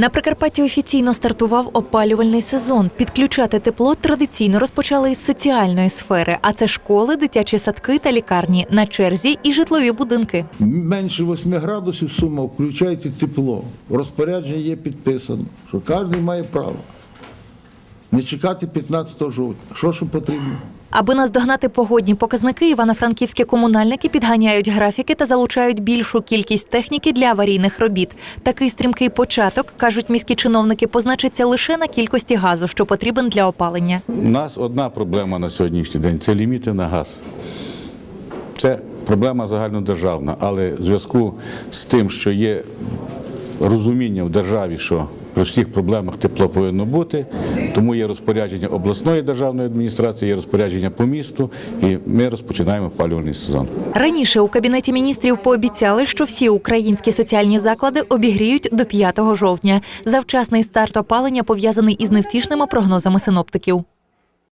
На Прикарпатті офіційно стартував опалювальний сезон. Підключати тепло традиційно розпочали із соціальної сфери, а це школи, дитячі садки та лікарні. На черзі і житлові будинки. Менше 8 градусів сума, включайте тепло. Розпорядження є підписано, що кожен має право. Не чекати 15 жовтня. Що що потрібно? Аби наздогнати погодні показники, івано-франківські комунальники підганяють графіки та залучають більшу кількість техніки для аварійних робіт. Такий стрімкий початок, кажуть міські чиновники, позначиться лише на кількості газу, що потрібен для опалення. У нас одна проблема на сьогоднішній день це ліміти на газ. Це проблема загальнодержавна, але в зв'язку з тим, що є розуміння в державі, що при всіх проблемах тепло повинно бути, тому є розпорядження обласної державної адміністрації, є розпорядження по місту, і ми розпочинаємо опалювальний сезон. Раніше у кабінеті міністрів пообіцяли, що всі українські соціальні заклади обігріють до 5 жовтня. Завчасний старт опалення пов'язаний із невтішними прогнозами синоптиків.